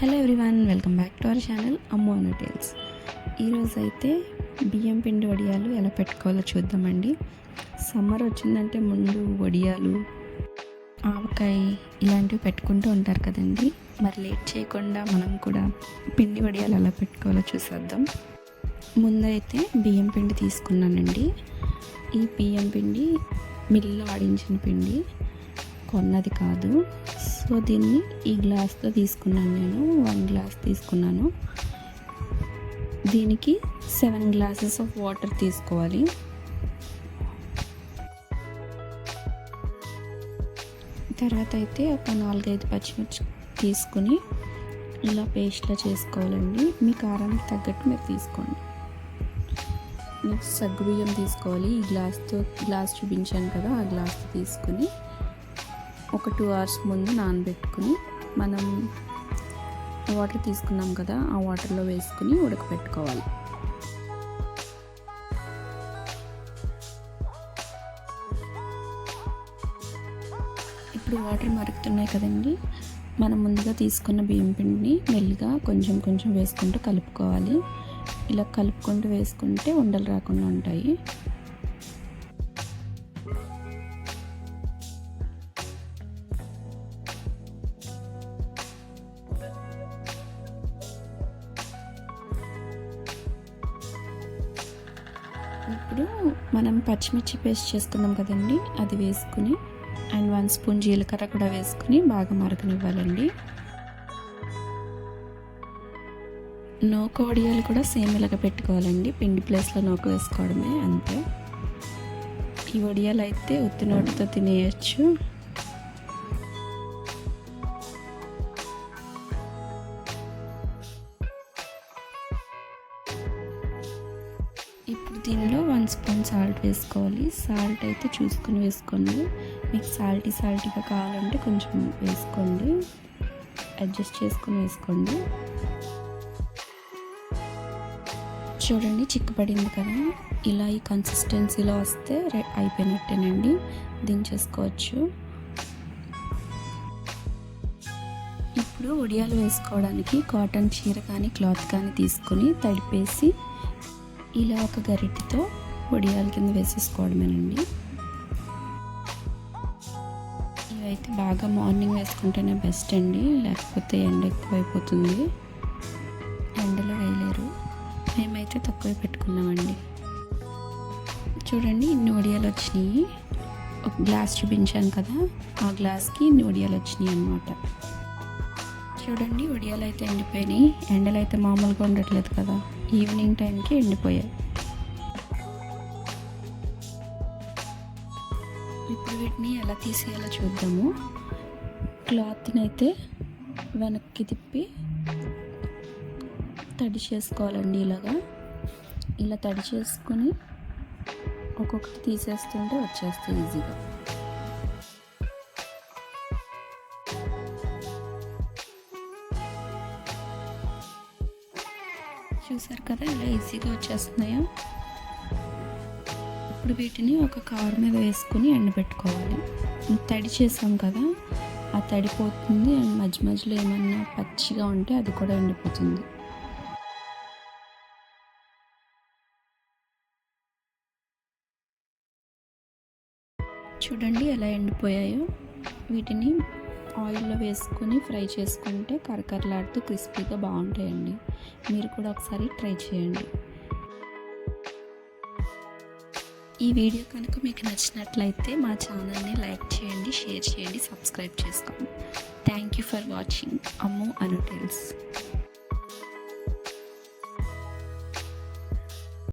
Hello everyone welcome back to our channel Ammu Anu tales. ఈరోజు అయితే బియ్యం పిండి వడియాలు ఎలా పెట్టుకోవాలో చూద్దామండి. సమ్మర్ వచ్చిందంటే ముందు వడియాలు ఆవకాయ ఇలాంటివి పెట్టుకుంటూ ఉంటారు కదండి. మరి లేట్ చేయకుండా మనం కూడా పిండి వడియాలు ఎలా పెట్టుకోవాలో చూసేద్దాం. ముందైతే బియ్యం పిండి తీసుకున్నానండి. ఈ బియ్యం పిండి మిల్లు ఆడించిన పిండి. కొన్నది కాదు. సో దీన్ని ఈ గ్లాస్తో తీసుకున్నాను నేను. వన్ గ్లాస్ తీసుకున్నాను. దీనికి సెవెన్ గ్లాసెస్ ఆఫ్ వాటర్ తీసుకోవాలి. తర్వాత అయితే ఒక నాలుగైదు పచ్చిమిర్చి తీసుకుని ఇలా పేస్ట్లా చేసుకోవాలండి. మీ కారానికి తగ్గట్టు మీరు తీసుకోండి. నెక్స్ట్ సగ్గుబియ్యం తీసుకోవాలి. ఈ గ్లాస్తో గ్లాస్ చూపించాను కదా ఆ గ్లాస్ తీసుకుని ఒక టూ అవర్స్ ముందు నానబెట్టుకుని మనం వాటర్ తీసుకున్నాం కదా ఆ వాటర్లో వేసుకుని ఉడకపెట్టుకోవాలి. ఇప్పుడు వాటర్ మరుగుతున్నాయి కదండి మనం ముందుగా తీసుకున్న బియ్యం పిండిని మెల్లిగా కొంచెం కొంచెం వేసుకుంటూ కలుపుకోవాలి. ఇలా కలుపుకుంటూ వేసుకుంటే ఉండలు రాకుండా ఉంటాయి. ఇప్పుడు మనం పచ్చిమిర్చి పేస్ట్ చేసుకున్నాం కదండి అది వేసుకుని అండ్ వన్ స్పూన్ జీలకర్ర కూడా వేసుకుని బాగా మరగనివ్వాలండి. నోక వడియాలు కూడా సేమ్ ఇలాగ పెట్టుకోవాలండి పిండి ప్లేస్లో నోక వేసుకోవడమే అంతే. ఈ వడియాలు అయితే ఉత్తి నోటితో తినేయచ్చు. దీనిలో వన్ స్పూన్ సాల్ట్ వేసుకోవాలి. సాల్ట్ అయితే చూసుకొని వేసుకోండి. మీకు సాల్టీ సాల్టీగా కావాలంటే కొంచెం వేసుకోండి. అడ్జస్ట్ చేసుకొని వేసుకోండి. చూడండి చిక్కుపడింది కదా. ఇలా ఈ కన్సిస్టెన్సీలో వస్తే అయిపోయినట్టేనండి. దించేసుకోవచ్చు ఇప్పుడు ఉడియాలు వేసుకోవడానికి కాటన్ చీర కానీ క్లాత్ కానీ తీసుకొని తడిపేసి ఇలా ఒక గరిటెతో వడియాల కింద వేసేసుకోవడమేనండి. ఇవైతే బాగా మార్నింగ్ వేసుకుంటేనే బెస్ట్ అండి లేకపోతే ఎండ ఎక్కువైపోతుంది. ఎండలో వేయలేరు. మేమైతే తక్కువ పెట్టుకున్నామండి. చూడండి ఇన్ని వడియాలు వచ్చినాయి. ఒక గ్లాస్ చూపించాను కదా ఆ గ్లాస్కి ఇన్ని వడియాలు వచ్చినాయి అన్నమాట. చూడండి వడియాలు అయితే ఎండిపోయినాయి. ఎండలు అయితే మామూలుగా ఉండట్లేదు కదా. ఈవినింగ్ టైంకి ఎండిపోయాయి. ఇప్పుడు వీటిని ఎలా తీసేయాలో చూద్దాము. క్లాత్ని అయితే వెనక్కి తిప్పి తడి చేసుకోవాలండి ఇలాగా. ఇలా తడి చేసుకొని ఒక్కొక్కటి తీసేస్తుంటే వచ్చేస్తాయి ఈజీగా. చూసారు కదా ఇలా ఈజీగా వచ్చేస్తున్నాయో. ఇప్పుడు వీటిని ఒక కవర్ మీద వేసుకుని ఎండబెట్టుకోవాలి. తడి చేసాం కదా ఆ తడిపోతుంది అండ్ మధ్య మధ్యలో ఏమన్నా పచ్చిగా ఉంటే అది కూడా ఎండిపోతుంది. చూడండి ఎలా ఎండిపోయాయో. వీటిని ఆయిల్లో వేసుకొని ఫ్రై చేసుకుంటే కరకరలాడుతూ క్రిస్పీగా బాగుంటాయండి. మీరు కూడా ఒకసారి ట్రై చేయండి. ఈ వీడియో కనుక మీకు నచ్చినట్లయితే మా ఛానల్ని లైక్ చేయండి షేర్ చేయండి సబ్స్క్రైబ్ చేసుకోండి. Thank you for watching. Ammu అనుటెల్స్